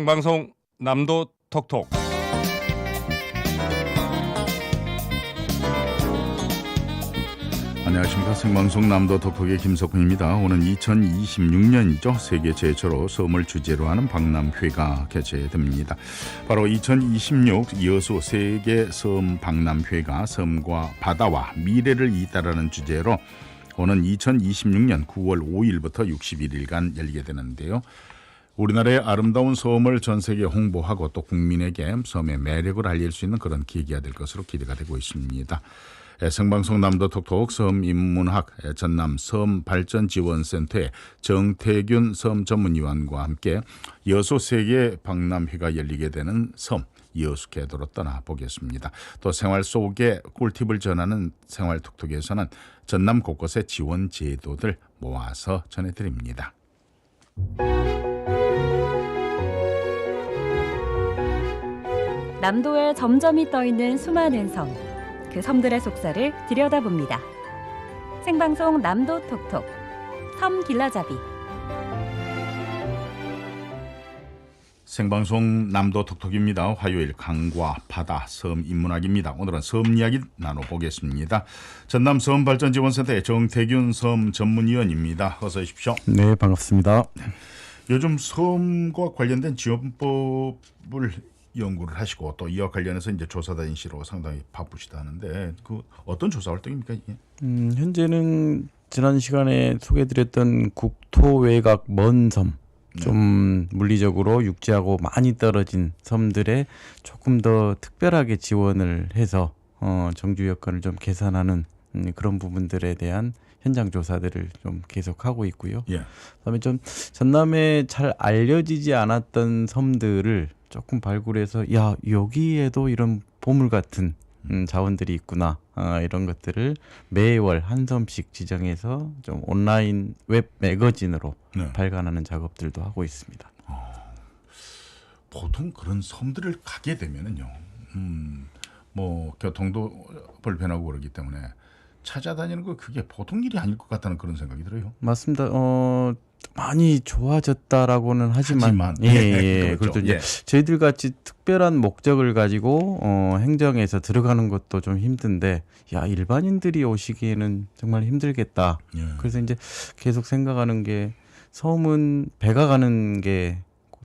생방송 남도 톡톡 안녕하십니까 생방송 남도 톡톡의 김석훈입니다. 오는 2026년이죠. 세계 최초로 섬을 주제로 하는 박람회가 개최됩니다. 바로 2026 여수 세계 섬 박람회가 섬과 바다와 미래를 잇따라는 주제로 오는 2026년 9월 5일부터 61일간 열리게 되는데요. 우리나라의 아름다운 섬을 전 세계에 홍보하고 또 국민에게 섬의 매력을 알릴 수 있는 그런 계기가 될 것으로 기대가 되고 있습니다. 예, 생방송 남도 톡톡 섬 인문학 예, 전남 섬 발전 지원센터의 정태균 섬 전문위원과 함께 여수 세계 박람회가 열리게 되는 섬 여수 궤도로 떠나 보겠습니다. 또 생활 속의 꿀팁을 전하는 생활 톡톡에서는 전남 곳곳의 지원 제도들 모아서 전해드립니다. 남도에 점점이 떠있는 수많은 섬, 그 섬들의 속살을 들여다봅니다. 생방송 남도 톡톡, 섬 길라잡이. 생방송 남도 톡톡입니다. 화요일 강과 바다 섬 인문학입니다. 오늘은 섬 이야기 나눠보겠습니다. 전남 섬 발전 지원센터의 정태균 섬 전문위원입니다. 어서 오십시오. 네, 반갑습니다. 요즘 섬과 관련된 지원법을 연구를 하시고 또 이와 관련해서 이제 조사 다니시러 상당히 바쁘시다는데 그 어떤 조사 활동입니까 이게? 음, 현재는 지난 시간에 소개드렸던 국토 외곽 먼 섬, 좀 물리적으로 육지하고 많이 떨어진 섬들에 조금 더 특별하게 지원을 해서 어, 정주 여건을 좀 개선하는 음, 그런 부분들에 대한 현장 조사들을 좀 계속 하고 있고요. 예. 그다음에 좀 전남에 잘 알려지지 않았던 섬들을 조금 발굴해서 야 여기에도 이런 보물 같은 음, 자원들이 있구나 아, 이런 것들을 매월 한 섬씩 지정해서 좀 온라인 웹 매거진으로 네. 발간하는 작업들도 하고 있습니다. 보통 그런 섬들을 가게 되면은요, 음, 뭐 교통도 불편하고 그러기 때문에 찾아다니는 거 그게 보통 일이 아닐 것 같다는 그런 생각이 들어요. 맞습니다. 어 많이 좋아졌다라고는 하지만, 하지만, 예, 예, 예. 그렇죠. 그렇죠. 이제 예. 저희들 같이 특별한 목적을 가지고 어, 행정에서 들어가는 것도 좀 힘든데 야 일반인들이 오시기에는 정말 힘들겠다. 예. 그래서 이제 계속 생각하는 게 섬은 배가 가는 게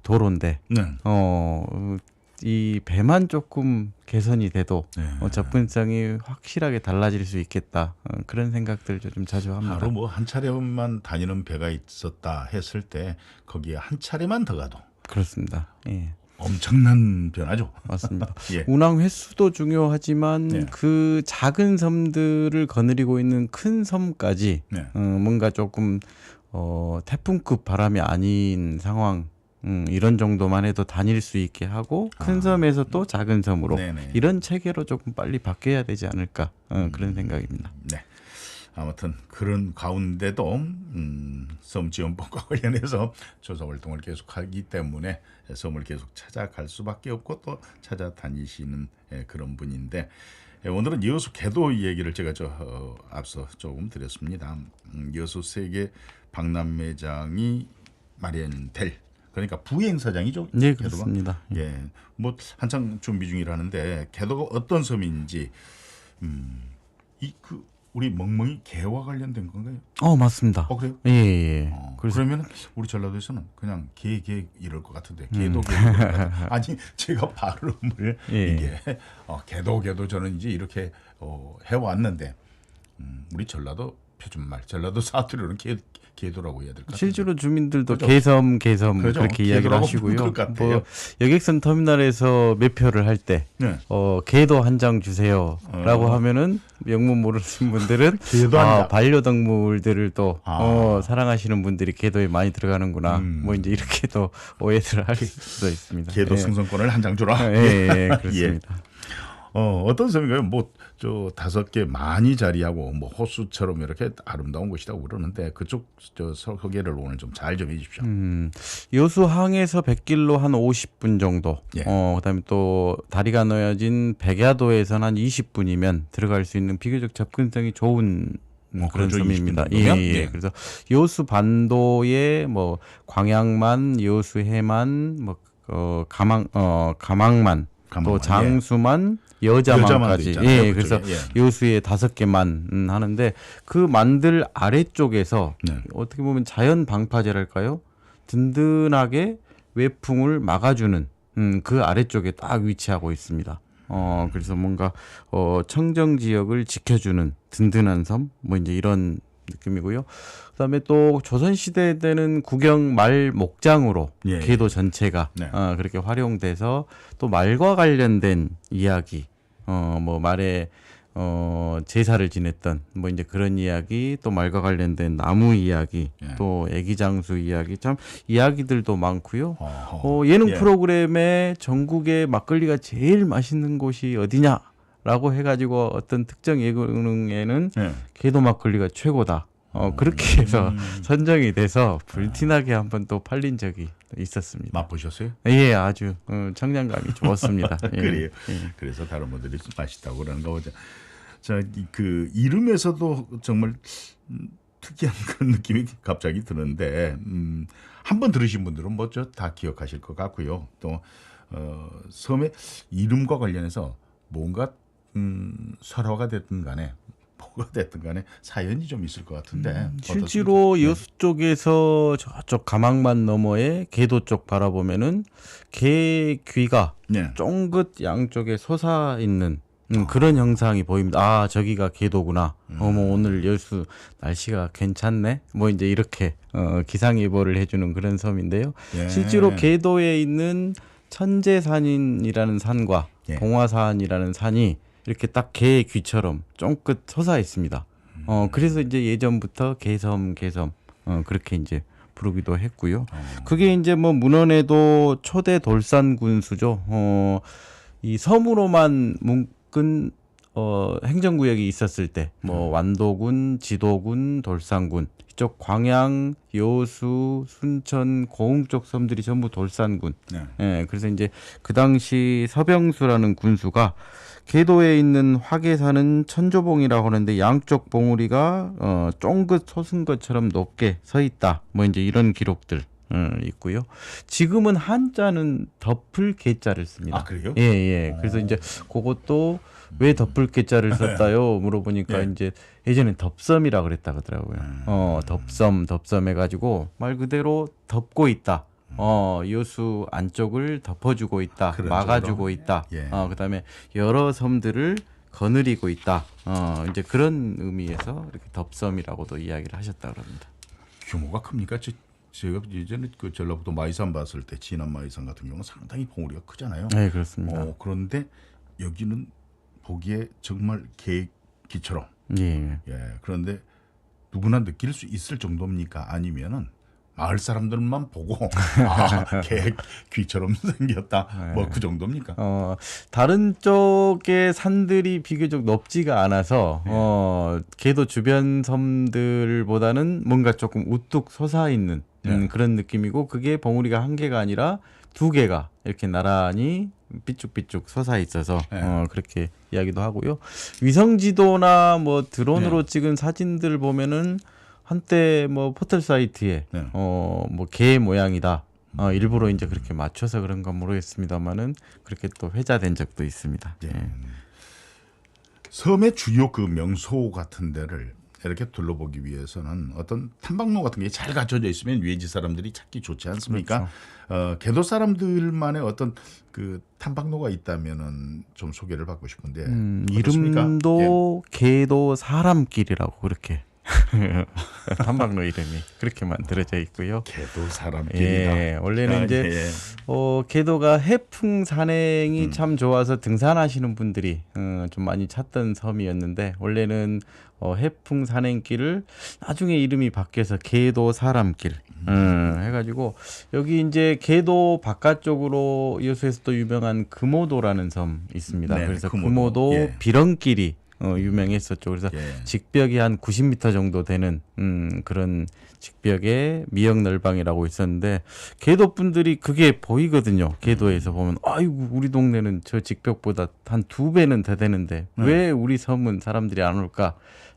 도로인데 네. 어. 이 배만 조금 개선이 돼도 네. 어, 접근성이 확실하게 달라질 수 있겠다 어, 그런 생각들을 좀 자주 합니다. 하루 뭐한 차례만 다니는 배가 있었다 했을 때 거기에 한 차례만 더 가도 그렇습니다. 예, 엄청난 변화죠. 맞습니다. 예. 운항 횟수도 중요하지만 네. 그 작은 섬들을 거느리고 있는 큰 섬까지 네. 어, 뭔가 조금 어, 태풍급 바람이 아닌 상황 음, 이런 정도만 해도 다닐 수 있게 하고 큰 섬에서 또 작은 섬으로 아. 네네. 이런 체계로 조금 빨리 바뀌어야 되지 않을까 어, 그런 생각입니다. 네. 아무튼 그런 가운데도 음, 섬 지원법과 관련해서 조사 활동을 계속하기 때문에 섬을 계속 찾아갈 수밖에 없고 또 찾아다니시는 예, 그런 분인데 예, 오늘은 여수 개도 얘기를 제가 저 어, 앞서 조금 드렸습니다. 음, 여수 세계 박람회장이 마련될 그러니까 부행사장이죠. 네? 그렇습니다. 예, 뭐 한창 준비 중이라는데 개도가 어떤 섬인지, 음, 이그 우리 멍멍이 개와 관련된 건가요? 어 맞습니다. 어 그래요? 예, 예. 어, 그래서 그러면 우리 전라도에서는 그냥 개 개 이럴 것 같은데 음. 개도 것 같은데. 아니 제가 발음을 예. 이게 어, 개도 개도 저는 이제 이렇게 어, 해왔는데 음, 우리 전라도 표준말 전라도 사투리로는 개 개도라고 해야 될까? 실제로 주민들도 그죠? 개섬 개섬 그죠? 그렇게 이야기를 하시고요. 뭐 여객선 터미널에서 매표를 할때 네. 어, 개도 한 장 주세요라고 어. 하면은 영문 모르시는 분들은 아, 장. 반려동물들을 또 아. 어, 사랑하시는 분들이 개도에 많이 들어가는구나. 음. 뭐 이제 이렇게 또 오해를 할 수도 있습니다. 개도 예. 승선권을 한 장 주라. 예, 예, 그렇습니다. 어, 어떤 섬인가요? 뭐, 저, 다섯 개 많이 자리하고, 뭐, 호수처럼 이렇게 아름다운 곳이라고 그러는데, 그쪽, 저, 소개를 오늘 좀잘좀 해주십시오. 음, 여수항에서 백길로 한 50분 정도. 예. 어, 그 다음에 또 다리가 놓여진 백야도에서는 한 20분이면 들어갈 수 있는 비교적 접근성이 좋은 어, 그런. 섬입니다. 20분 예? 예. 예. 그래서 여수 반도의 뭐 광양만, 여수 해만, 뭐 어 가망 어 가망만 가망만, 또 장수만 여자만까지 예 그쪽에. 그래서 예. 요수의 다섯 개만 음, 하는데 그 만들 아래쪽에서 네. 어떻게 보면 자연 방파제랄까요 든든하게 외풍을 막아주는 음, 그 아래쪽에 딱 위치하고 있습니다. 어 그래서 뭔가 어 청정 지역을 지켜주는 든든한 섬 뭐 이제 이런 느낌이고요. 그다음에 또 조선 시대 때는 국영 말 목장으로 예, 궤도 전체가 네. 어, 그렇게 활용돼서 또 말과 관련된 이야기 어 뭐 말에 어 제사를 지냈던 뭐 이제 그런 이야기 또 말과 관련된 나무 이야기 예. 또 애기장수 이야기 참 이야기들도 많고요. 어허. 어, 예능 예. 프로그램에 전국에 막걸리가 제일 맛있는 곳이 어디냐 라고 해가지고 어떤 특정 예능에는 예. 개도 막걸리가 최고다. 어, 그렇게 해서 음. 선정이 돼서 불티나게 한번 또 팔린 적이 있었습니다. 맛보셨어요? 예, 아주 어, 청량감이 좋았습니다. 예. 그래요. 예. 그래서 다른 분들이 맛있다고 그러는가 보죠. 자, 이- 그 이름에서도 정말 음, 특이한 그런 느낌이 갑자기 드는데 음, 한번 들으신 분들은 뭐저다 기억하실 것 같고요. 또 어, 섬의 이름과 관련해서 뭔가 음, 설화가 됐든 간에 뭐가 됐든 간에 사연이 좀 있을 것 같은데 음? 실제로 네. 여수 쪽에서 저쪽 가망만 너머에 개도 쪽 바라보면은 개 귀가 네. 쫑긋 양쪽에 솟아 있는 음, 그런 형상이 보입니다. 아 저기가 개도구나. 음. 어머 오늘 여수 날씨가 괜찮네. 뭐 이제 이렇게 어, 기상예보를 해주는 그런 섬인데요. 예. 실제로 개도에 있는 천재산인이라는 산과 예. 동화산이라는 산이 이렇게 딱 개의 귀처럼 쫑긋 솟아 있습니다. 음. 어 그래서 이제 예전부터 개섬 개섬 어 그렇게 이제 부르기도 했고요. 어. 그게 이제 뭐 문헌에도 초대 돌산 군수죠. 어 이 섬으로만 묶은 어 행정구역이 있었을 때 뭐 완도군, 지도군, 돌산군 이쪽 광양, 여수, 순천, 고흥 쪽 섬들이 전부 돌산군. 네. 예, 그래서 이제 그 당시 서병수라는 군수가 계도에 있는 화계산은 천조봉이라고 하는데 양쪽 봉우리가 어 쫑긋 솟은 것처럼 높게 서 있다. 뭐 이제 이런 기록들 어, 있고요. 지금은 한자는 덮을 개자를 씁니다. 아 그래요? 예, 예. 그래서 이제 그것도 왜 덮을 개자를 썼다요? 물어보니까 예. 이제 예전엔 덮섬이라 그랬다 그러더라고요. 어, 덮섬, 덮섬 해가지고 말 그대로 덮고 있다. 어, 여수 안쪽을 덮어주고 있다. 그런 막아주고 정도? 있다. 예. 어, 그 다음에 여러 섬들을 거느리고 있다. 어, 이제 그런 의미에서 이렇게 덮섬이라고도 이야기를 하셨다 그럽니다. 규모가 큽니까? 저, 제가 예전에 그 전라북도 마이산 봤을 때 진안 마이산 같은 경우는 상당히 봉우리가 크잖아요. 네, 그렇습니다. 어, 그런데 여기는 보기에 정말 계기처럼 예. 예 그런데 누구나 느낄 수 있을 정도입니까? 아니면은 마을 사람들만 보고 아, 개 귀처럼 생겼다. 뭐그 정도입니까? 어, 다른 쪽의 산들이 비교적 높지가 않아서, 네. 어, 걔도 주변 섬들보다는 뭔가 조금 우뚝 솟아 있는 음, 네. 그런 느낌이고, 그게 봉우리가 한 개가 아니라 두 개가 이렇게 나란히 삐쭉삐쭉 솟아 있어서, 네. 어, 그렇게 이야기도 하고요. 위성 지도나 뭐 드론으로 네. 찍은 사진들 보면은 한때 뭐 포털 사이트에 네. 어뭐 개 모양이다. 어 일부러 이제 그렇게 맞춰서 그런가 모르겠습니다만은 그렇게 또 회자된 적도 있습니다. 예. 예. 섬의 주요 그 명소 같은 데를 이렇게 둘러보기 위해서는 어떤 탐방로 같은 게 잘 갖춰져 있으면 외지 사람들이 찾기 좋지 않습니까? 어, 개도 사람들만의 어떤 그 탐방로가 있다면은 좀 소개를 받고 싶은데 음? 이름도 개도 사람길이라고 그렇게 탐방로 이름이 그렇게 만들어져 있고요. 예. 개도 사람끼리다. 예, 원래는 아, 이제 예. 어, 개도가 해풍 음. 산행이 참 좋아서 등산하시는 분들이 어, 좀 많이 찾던 섬이었는데 원래는 어, 해풍 산행길을 나중에 이름이 바뀌어서 개도 사람길 음, 해가지고 여기 이제 개도 바깥쪽으로 여수에서도 유명한 금오도라는 섬 있습니다. 네, 그래서 금오도. 금오도 예. 비렁길이 어, 유명했었죠. 그래서 예. 직벽이 한 90m 정도 되는 음, 그런 직벽의 미역 널방이라고 있었는데 개도 분들이 그게 보이거든요. 개도에서 보면 아이고 우리 동네는 저 직벽보다 한 두 배는 더 되는데 왜 우리 섬은 사람들이 안 올까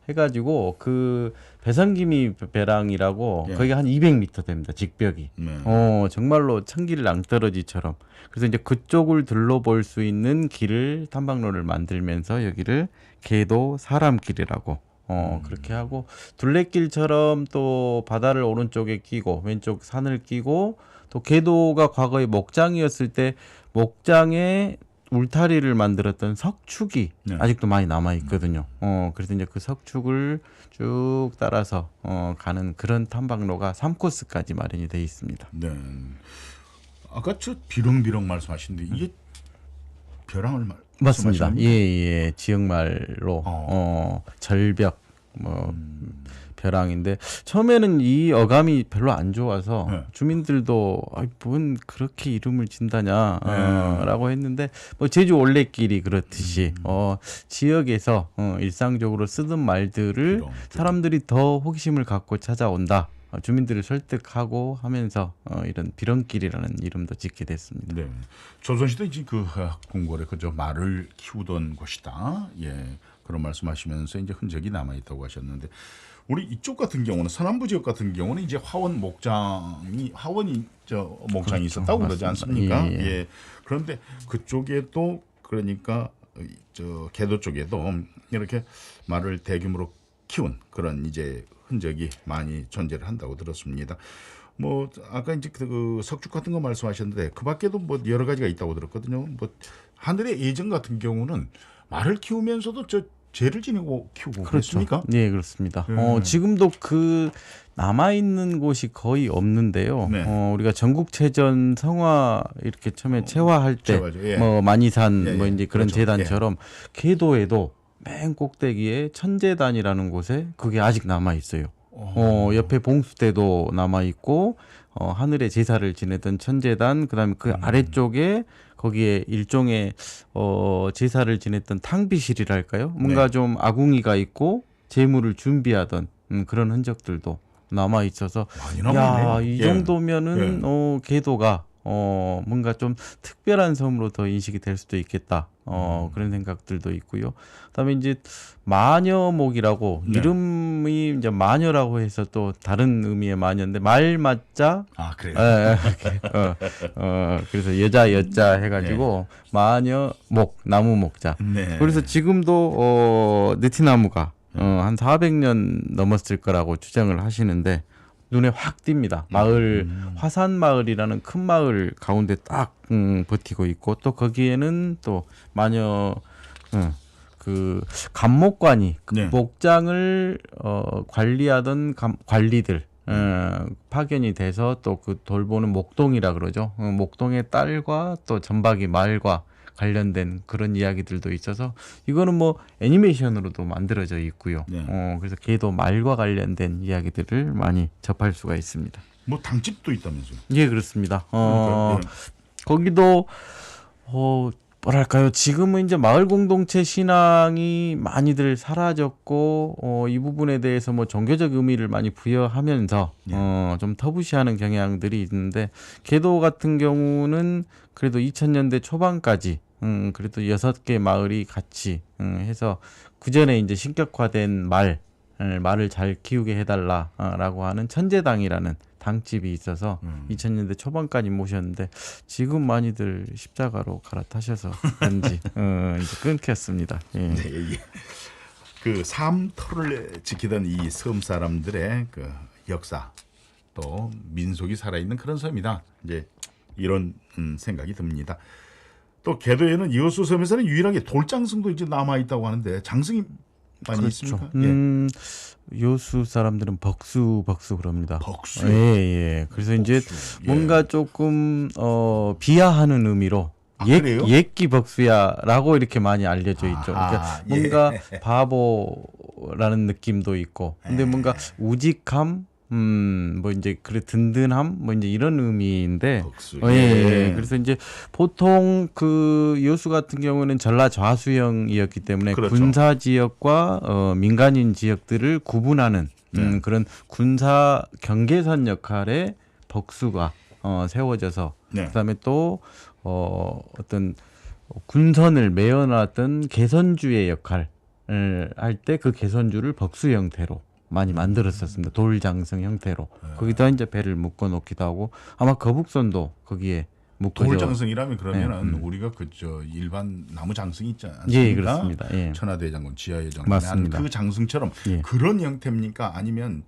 해가지고 그 배성기미 배랑이라고 예. 거기가 한 200m 됩니다. 직벽이. 네. 어 정말로 천길 낭떠러지처럼. 그래서 이제 그쪽을 둘러볼 수 있는 길을 탐방로를 만들면서 여기를 개도 사람길이라고. 어 그렇게 하고 둘레길처럼 또 바다를 오른쪽에 끼고 왼쪽 산을 끼고 또 개도가 과거에 목장이었을 때 목장에 울타리를 만들었던 석축이 네. 아직도 많이 남아 있거든요. 어 그래서 이제 그 석축을 쭉 따라서 어 가는 그런 탐방로가 3코스까지 마련이 돼 있습니다. 네. 아까 저 비렁비렁 말씀하신데 이게 벼랑을 말 맞습니다. 말씀하시는 예, 예. 지역말로 어. 어, 절벽 뭐 음. 벼랑인데 처음에는 이 어감이 별로 안 좋아서 네. 주민들도 아이 뭔 그렇게 이름을 진다냐 네. 어, 라고 했는데 뭐 제주 올레길이 그렇듯이 음. 어 지역에서 어, 일상적으로 쓰던 말들을 비렁. 사람들이 더 호기심을 갖고 찾아온다. 어, 주민들을 설득하고 하면서 어, 이런 비렁길이라는 이름도 짓게 됐습니다. 네. 조선시대 이제 그 궁궐에 그저 말을 키우던 곳이다. 예. 그런 말씀하시면서 이제 흔적이 남아 있다고 하셨는데 우리 이쪽 같은 경우는 서남부 지역 같은 경우는 이제 화원 목장이 화원이 저 목장이 그렇죠. 있었다고 그러지. 않습니까? 예, 예, 예. 그런데 그쪽에도 그러니까 저 개도 쪽에도 이렇게 말을 대규모로 키운 그런 이제 흔적이 많이 존재를 한다고 들었습니다. 뭐 아까 이제 그 석축 같은 거 말씀하셨는데 그 밖에도 뭐 여러 가지가 있다고 들었거든요. 뭐 하늘의 예정 같은 경우는 말을 키우면서도 저 죄를 지내고 키우고 그렇습니까? 네, 그렇습니다. 예. 어, 지금도 그 남아 있는 곳이 거의 없는데요. 네. 어, 우리가 전국체전 성화 이렇게 처음에 체화할 때 체화죠. 예. 뭐 만이산 예, 뭐 예. 이제 그런 그렇죠. 재단처럼 궤도에도 맨 꼭대기에 천재단이라는 곳에 그게 아직 남아 있어요. 어, 옆에 봉수대도 남아 있고 어, 하늘의 제사를 지내던 천재단 그다음에 그 음. 아래쪽에 거기에 일종의 어, 제사를 지냈던 탕비실이랄까요? 뭔가 네. 좀 아궁이가 있고 재물을 준비하던 음, 그런 흔적들도 남아 있어서 많이 야. 이 예. 정도면은 예. 어, 궤도가 어, 뭔가 좀 특별한 섬으로 더 인식이 될 수도 있겠다. 어, 음. 그런 생각들도 있고요. 그다음에 이제 마녀목이라고 네. 이름이 이제 마녀라고 해서 또 다른 의미의 마녀인데 말 맞자 아 그래요. 예, 예, 어, 어, 그래서 여자 여자 해가지고 마녀 목 나무 목자. 네. 그래서 지금도 어, 느티나무가 어, 한 400년 넘었을 거라고 추정을 하시는데 눈에 확 띕니다. 마을 음. 화산 마을이라는 큰 마을 가운데 딱 음, 버티고 있고 또 거기에는 또 마녀 음, 그 감목관이 그 네. 목장을 어, 관리하던 감, 관리들 어, 파견이 돼서 또 그 돌보는 목동이라 그러죠. 어, 목동의 딸과 또 전박이 말과 관련된 그런 이야기들도 있어서 이거는 뭐 애니메이션으로도 만들어져 있고요. 네. 어, 그래서 걔도 말과 관련된 이야기들을 많이 접할 수가 있습니다. 뭐 당집도 있다면서요. 예, 그렇습니다. 어, 그러니까, 거기도 어 뭐랄까요 지금은 이제 마을 공동체 신앙이 많이들 사라졌고 어, 이 부분에 대해서 뭐 종교적 의미를 많이 부여하면서 예. 어, 좀 터부시하는 경향들이 있는데 개도 같은 경우는 그래도 2000년대 초반까지 음, 그래도 여섯 개 마을이 같이 음, 해서 그 전에 이제 신격화된 말 을, 말을 잘 키우게 해달라라고 하는 천재당이라는 당집이 있어서 음. 2000년대 초반까지 모셨는데 지금 많이들 십자가로 갈아타셔서 그런지 어, 이제 끊겼습니다. 예. 네, 예. 그 삶터를 지키던 이 섬 사람들의 그 역사 또 민속이 살아있는 그런 섬이다. 이제 이런 음, 생각이 듭니다. 또 개도에는 이호수 섬에서는 유일하게 돌장승도 이제 남아 있다고 하는데 장승이 많이 있습니까? 예. 음, 요수 사람들은 벅수 벅수 그럽니다. 벅수. 예, 예. 그래서 이제 벅수. 예. 뭔가 조금 어 비하하는 의미로 아, 옛, 그래요? 옛기 벅수야라고 이렇게 많이 알려져 있죠. 그러니까 예. 뭔가 바보라는 느낌도 있고, 근데 예. 뭔가 우직함, 음, 뭐 이제 그래 든든함, 뭐 이제 이런 의미인데. 어, 예, 예. 그래서 이제 보통 그 여수 같은 경우는 전라 좌수형이었기 때문에 그렇죠. 군사 지역과 어, 민간인 지역들을 구분하는 음, 네. 그런 군사 경계선 역할의 벅수가 어, 세워져서 네. 그다음에 또 어, 어떤 군선을 메어놨던 개선주의 역할 할때 그 개선주를 벅수 형태로 많이 만들었었습니다. 돌장성 형태로. 네. 거기다 이제 배를 묶어 놓기도 하고 아마 거북선도 거기에 묶어져. 돌장성이라면 그러면은 네, 음. 우리가 그 저 일반 나무 장성 있지 않습니까? 예, 그렇습니다. 예. 천하대장군, 지하예장군 맞습니다. 그 장성처럼 예. 그런 형태입니까? 아니면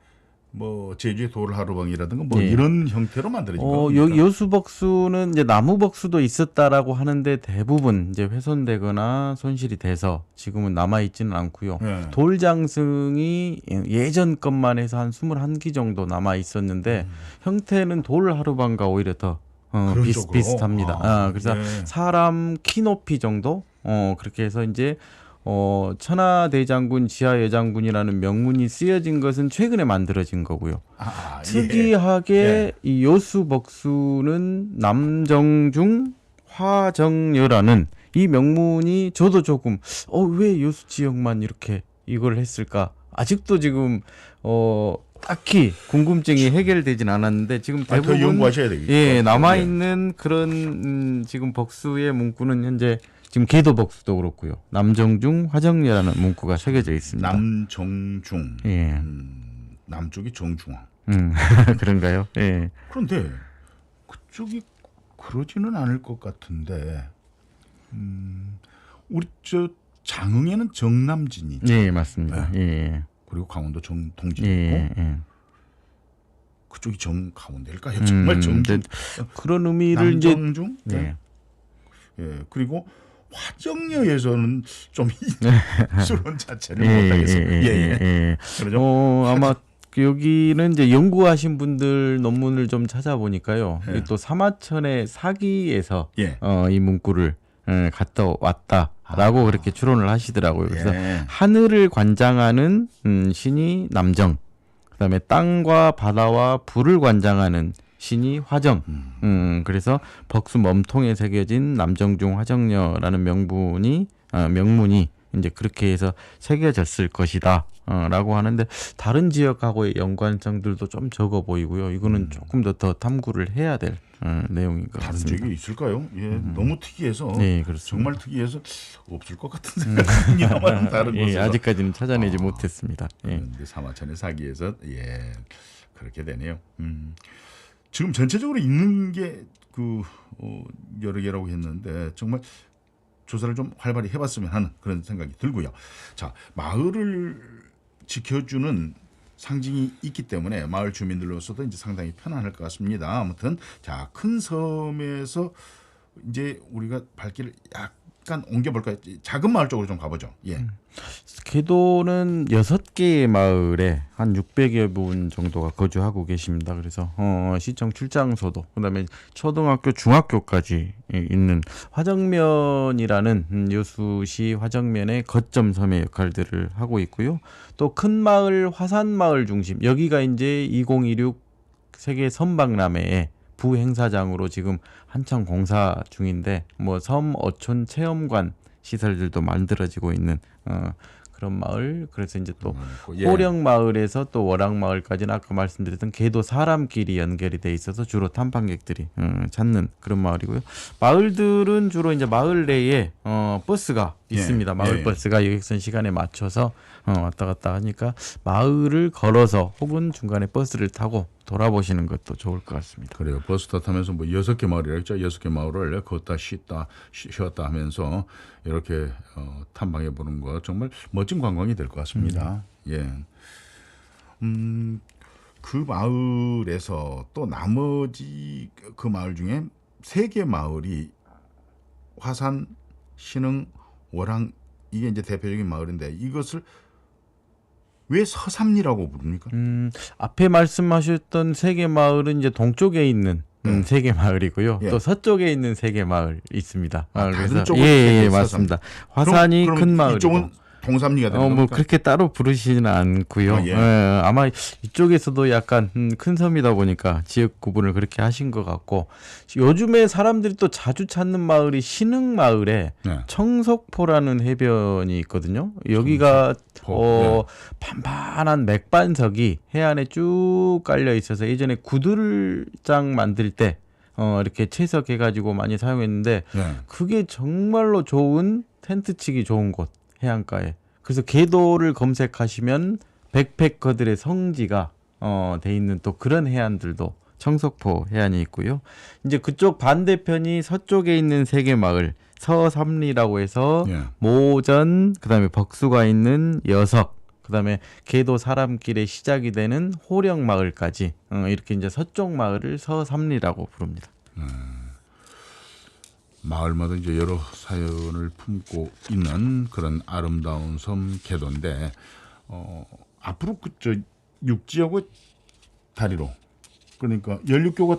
뭐 제주의 돌하루방이라든가 뭐 예. 이런 형태로 만들어진 어, 겁니까? 여, 여수벅수는 이제 나무 벅수도 있었다라고 하는데 대부분 이제 훼손되거나 손실이 돼서 지금은 남아 있지는 않고요. 예. 돌장승이 예전 것만 해서 한 21기 정도 남아 있었는데 형태는 돌 하루방과 오히려 더 어, 음. 그런 비슷, 쪽으로? 비슷합니다. 아, 아, 그래서 네. 사람 키 높이 정도 어 그렇게 해서 이제 어 천하대장군 지하여장군이라는 명문이 쓰여진 것은 최근에 만들어진 거고요. 아, 예. 특이하게 이 여수벅수는 남정중 화정여라는 이 명문이 저도 조금 어왜 여수 지역만 이렇게 이걸 했을까 아직도 지금 어 딱히 궁금증이 해결되진 않았는데 지금 아, 더 대부분 연구하셔야 되겠죠. 예 남아 있는 그런 음, 지금 벅수의 문구는 현재 지금 계도 벅수도 그렇고요 남정중 화정여라는 문구가 새겨져 있습니다. 남정중, 예, 음, 남쪽이 정중앙. 음 그런가요? 예. 그런데 그쪽이 그러지는 않을 것 같은데, 음, 우리 저 장흥에는 정남진이 예, 맞습니다. 예. 그리고 강원도 정동진이고 예. 예. 그쪽이 정 가운데일까요? 정말 음, 정중. 근데 그런 의미를 이제 남정중. 네. 예. 그리고 화정려에서는 좀 수론 자체를 예, 못하겠어요. 예, 예, 예, 예. 그러죠. 어, 아마 여기는 이제 연구하신 분들 논문을 좀 찾아보니까요. 예. 이또 사마천의 사기에서 예. 어, 이 문구를 예, 갔다 왔다 라고 그렇게 추론을 하시더라고요. 그래서 아. 예. 하늘을 관장하는 음, 신이 남정, 그다음에 땅과 바다와 불을 관장하는 신이 화정. 음, 그래서 벅수 몸통에 새겨진 남정중 화정녀라는 명분이 어, 명문이 이제 그렇게 해서 새겨졌을 것이다. 어, 라고 하는데 다른 지역하고의 연관성들도 좀 적어 보이고요. 이거는 조금 더 더 탐구를 해야 될 어, 내용인 것 음. 다른 같습니다. 지역이 있을까요? 예, 너무 특이해서 네, 그렇습니다. 정말 특이해서 없을 것 같은 생각입니다만 다른 예, 곳에서 아직까지는 찾아내지 아. 못했습니다. 예. 사마천의 사기에서 예 그렇게 되네요. 음. 지금 전체적으로 있는 게그 어, 여러 개라고 했는데 정말 조사를 좀 활발히 해봤으면 하는 그런 생각이 들고요. 자 마을을 지켜주는 상징이 있기 때문에 마을 주민들로서도 이제 상당히 편안할 것 같습니다. 아무튼 자 큰 섬에서 이제 우리가 발길을 약 간 옮겨볼까요? 작은 마을 쪽으로 좀 가보죠. 예. 개도는 여섯 개의 마을에 한 600여 분 정도가 거주하고 계십니다. 그래서 어, 시청 출장소도 그다음에 초등학교, 중학교까지 있는 화정면이라는 음, 여수시 화정면의 거점 섬의 역할들을 하고 있고요. 또 큰 마을 화산 마을 중심 여기가 이제 2026 세계 선박람회의 부행사장으로 지금 한창 공사 중인데 뭐 섬 어촌 체험관 시설들도 만들어지고 있는 어, 그런 마을 그래서 이제 또 예. 호령 마을에서 또 월악 마을까지는 아까 말씀드렸던 개도 사람길이 연결이 돼 있어서 주로 탐방객들이 어, 찾는 그런 마을이고요. 마을들은 주로 이제 마을 내에 어, 버스가 예, 있습니다. 마을 예. 버스가 여객선 시간에 맞춰서 어, 왔다 갔다 하니까 마을을 걸어서 혹은 중간에 버스를 타고 돌아보시는 것도 좋을 것 같습니다. 그래요. 버스 타면서 뭐 여섯 개 마을이라 했죠. 여섯 개 마을을 걷다 쉬다 쉬- 쉬었다 하면서 이렇게 어, 탐방해 보는 거 정말 멋진 관광이 될 것 같습니다. 예. 음, 그 마을에서 또 나머지 그 마을 중에 세 개 마을이 화산, 신흥, 월항 이게 이제 대표적인 마을인데 이것을 왜 서삼리라고 부릅니까? 음, 앞에 말씀하셨던 세개 마을은 이제 동쪽에 있는 음, 네. 세개 마을이고요. 예. 또 서쪽에 있는 세개 마을 있습니다. 아, 다른 쪽을 예, 예, 이렇게 맞습니다. 그럼- 화산이 그럼 큰 마을이고. 이쪽은 동삼리가 되는 어, 뭐? 그렇게 따로 부르시지는 않고요. 아, 예. 예, 아마 이쪽에서도 약간 음, 큰 섬이다 보니까 지역 구분을 그렇게 하신 것 같고 요즘에 사람들이 또 자주 찾는 마을이 신흥 마을에 네. 청석포라는 해변이 있거든요. 여기가 청석포, 어, 반반한 맥반석이 해안에 쭉 깔려 있어서 예전에 구들장 만들 때 어, 이렇게 채석해가지고 많이 사용했는데 네. 그게 정말로 좋은 텐트 치기 좋은 곳 해안가에 그래서 궤도를 검색하시면 백패커들의 성지가 어, 돼 있는 또 그런 해안들도 청석포 해안이 있고요. 이제 그쪽 반대편이 서쪽에 있는 세개 마을 서삼리라고 해서 예. 모전 그다음에 벅수가 있는 여석 그다음에 계도 사람길의 시작이 되는 호령 마을까지 어, 이렇게 이제 서쪽 마을을 서삼리라고 부릅니다. 마을마다 이제 여러 사연을 품고 있는 그런 아름다운 섬 개도인데 어, 앞으로 그저 육지하고 다리로 그러니까 연륙교가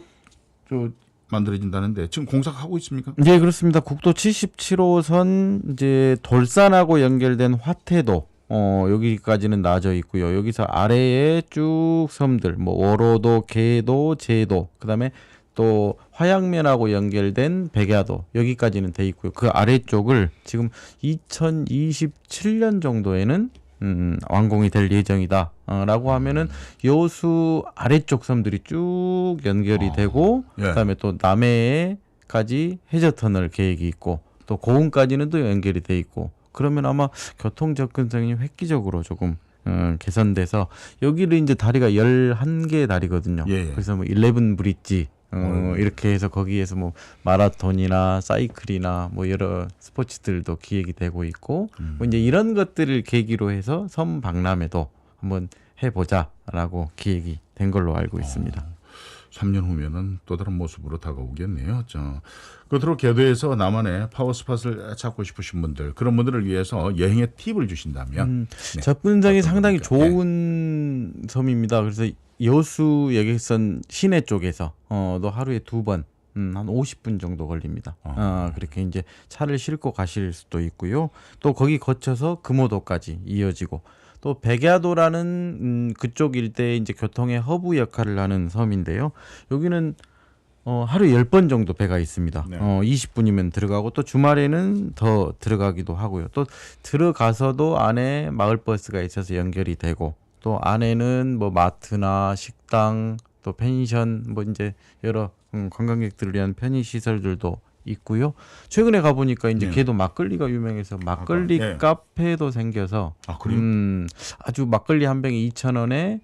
저 만들어진다는데 지금 공사하고 있습니까? 네 그렇습니다. 국도 77호선 이제 돌산하고 연결된 화태도 어 여기까지는 나져 있고요. 여기서 아래에 쭉 섬들 뭐 월호도, 계도, 제도 그 다음에 또 화양면하고 연결된 백야도 여기까지는 돼 있고요. 그 아래쪽을 지금 2027년 정도에는 음, 완공이 될 예정이다라고 하면은 여수 아래쪽 섬들이 쭉 연결이 어, 되고 예. 그다음에 또 남해까지 해저 터널 계획이 있고 또 고흥까지는 또 연결이 돼 있고 그러면 아마 교통 접근성이 획기적으로 조금 음, 개선돼서 여기를 이제 다리가 11개 다리거든요. 예, 예. 그래서 뭐11 브릿지 어, 어. 이렇게 해서 거기에서 뭐 마라톤이나 사이클이나 뭐 여러 스포츠들도 기획이 되고 있고 음. 뭐 이제 이런 것들을 계기로 해서 섬 박람회도 한번 해보자라고 기획이 된 걸로 알고 있습니다. 3년 후면은 또 다른 모습으로 다가오겠네요. 저 끝으로 개도에서 나만의 파워스팟을 찾고 싶으신 분들 그런 분들을 위해서 여행의 팁을 주신다면 음, 네. 접근성이 상당히 겁니까? 예. 좋은 섬입니다. 그래서 여수 여객선 시내 쪽에서 어도 하루에 두 번. 음, 한 50분 정도 걸립니다. 어. 아, 그렇게 이제 차를 싣고 가실 수도 있고요. 또 거기 거쳐서 금오도까지 이어지고 또 백야도라는 음, 그쪽 일대에 이제 교통의 허브 역할을 하는 섬인데요. 여기는 어, 하루 10번 정도 배가 있습니다. 네. 어, 20분이면 들어가고 또 주말에는 더 들어가기도 하고요. 또 들어가서도 안에 마을 버스가 있어서 연결이 되고 또 안에는 뭐 마트나 식당 또 펜션 뭐 이제 여러 음, 관광객들을 위한 편의 시설들도 있고요. 최근에 가 보니까 이제 네. 걔도 막걸리가 유명해서 막걸리 네. 카페도 생겨서 아? 음, 아주 막걸리 한 병에 2,000원에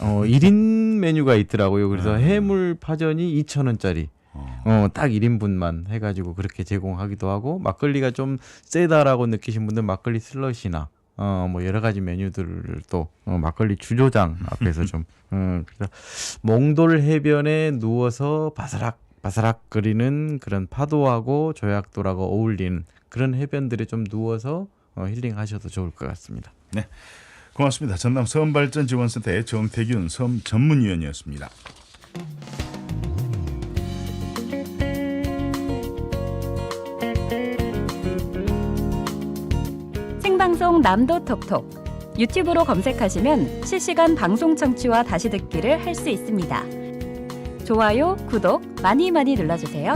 어, 1인 메뉴가 있더라고요. 그래서 네. 해물 파전이 2,000원짜리. 어. 어, 딱 1인분만 해가지고 그렇게 제공하기도 하고, 막걸리가 좀 세다라고 느끼신 분들 막걸리 슬러시나, 어, 뭐 여러 가지 메뉴들을 또, 어, 막걸리 주조장 앞에서 좀, 음, 그래서 몽돌 해변에 누워서 바사락, 바사락 거리는 그런 파도하고 조약돌하고 어울리는 그런 해변들에 좀 누워서 어, 힐링하셔도 좋을 것 같습니다. 고맙습니다. 전남 섬발전지원센터의 정태균 섬 전문위원이었습니다. 생방송 남도 톡톡 유튜브로 검색하시면 실시간 방송 청취와 다시 듣기를 할 수 있습니다. 좋아요, 구독 많이 많이 눌러주세요.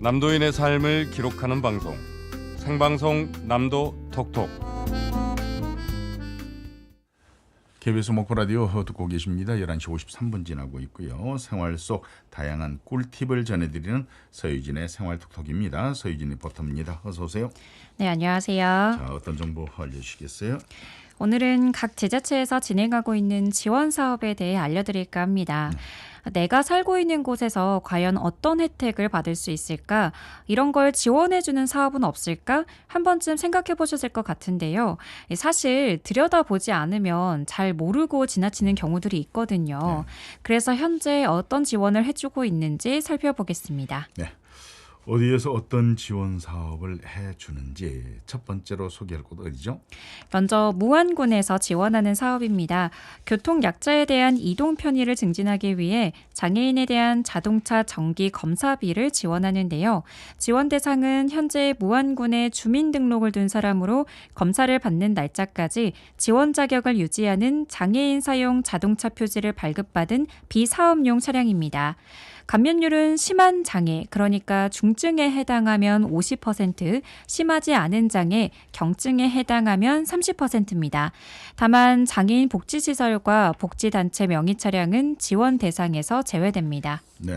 남도인의 삶을 기록하는 방송 생방송 남도 톡톡 KBS 목포 라디오 듣고 계십니다. 11시 53분 지나고 있고요. 생활 속 다양한 꿀팁을 전해드리는 서유진의 생활톡톡입니다. 서유진 리포터입니다. 어서 오세요. 네, 안녕하세요. 자, 어떤 정보 알려주시겠어요? 오늘은 각 지자체에서 진행하고 있는 지원 사업에 대해 알려드릴까 합니다. 내가 살고 있는 곳에서 과연 어떤 혜택을 받을 수 있을까? 이런 걸 지원해주는 사업은 없을까? 한 번쯤 생각해 보셨을 것 같은데요. 사실 들여다보지 않으면 잘 모르고 지나치는 경우들이 있거든요. 그래서 현재 어떤 지원을 해주고 있는지 살펴보겠습니다. 어디에서 어떤 지원 사업을 해주는지 첫 번째로 소개할 곳 어디죠? 먼저 무안군에서 지원하는 사업입니다. 교통 약자에 대한 이동 편의를 증진하기 위해 장애인에 대한 자동차 정기 검사비를 지원하는데요. 지원 대상은 현재 무안군에 주민등록을 둔 사람으로 검사를 받는 날짜까지 지원 자격을 유지하는 장애인 사용 자동차 표지를 발급받은 비사업용 차량입니다. 감면율은 심한 장애, 그러니까 중증에 해당하면 50%, 심하지 않은 장애, 경증에 해당하면 30%입니다. 다만 장애인 복지시설과 복지단체 명의 차량은 지원 대상에서 제외됩니다. 네.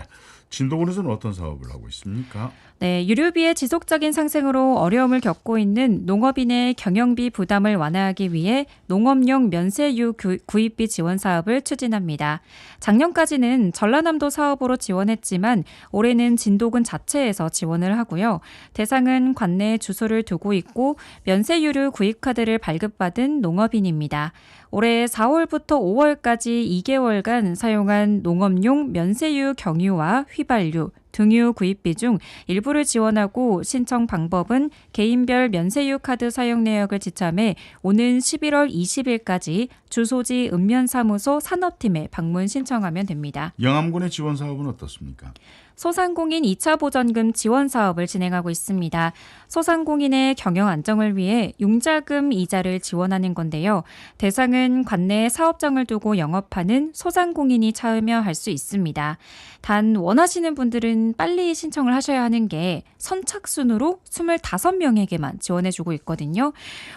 진도군에서는 어떤 사업을 하고 있습니까? 네, 유류비의 지속적인 상승으로 어려움을 겪고 있는 농업인의 경영비 부담을 완화하기 위해 농업용 면세유 구- 구입비 지원 사업을 추진합니다. 작년까지는 전라남도 사업으로 지원했지만 올해는 진도군 자체에서 지원을 하고요. 대상은 관내에 주소를 두고 있고 면세유류 구입 카드를 발급받은 농업인입니다. 올해 4월부터 5월까지 2개월간 사용한 농업용 면세유 경유와 휘발유, 등유 구입비 중 일부를 지원하고 신청 방법은 개인별 면세유 카드 사용 내역을 지참해 오는 11월 20일까지 주소지 읍면사무소 산업팀에 방문 신청하면 됩니다. 영암군의 지원 사업은 어떻습니까? 소상공인 2차 보전금 지원 사업을 진행하고 있습니다. 소상공인의 경영 안정을 위해 융자금 이자를 지원하는 건데요. 대상은 관내에 사업장을 두고 영업하는 소상공인이 참여할 수 있습니다. 단 원하시는 분들은 빨리 신청을 하셔야 하는 게 선착순으로 25명에게만 지원해 주고 있거든요.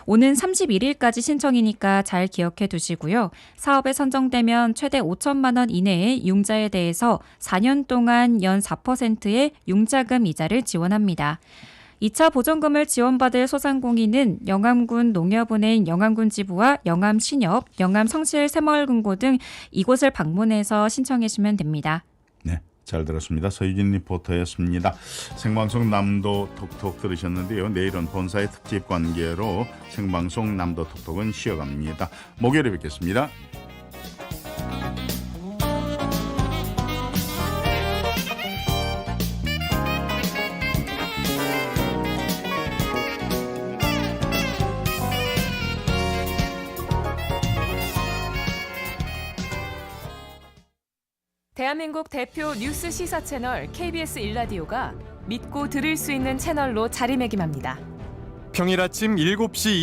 오는 31일까지 신청이니까 잘 기억해 두시고요. 사업에 선정되면 최대 5천만 원 이내의 융자에 대해서 4년 동안 연 4%의 융자금 이자를 지원합니다. 2차 보전금을 지원받을 소상공인은 영암군 농협은행 영암군 지부와 영암신협, 영암성실 새마을금고 등 이곳을 방문해서 신청해 주시면 됩니다. 네. 잘 들었습니다. 서유진 리포터였습니다. 생방송 남도 톡톡 들으셨는데요. 내일은 본사의 특집 관계로 생방송 남도 톡톡은 쉬어갑니다. 목요일에 뵙겠습니다. 대한민국 대표 뉴스 시사 채널 KBS 일라디오가 믿고 들을 수 있는 채널로 자리매김합니다. 평일 아침 7시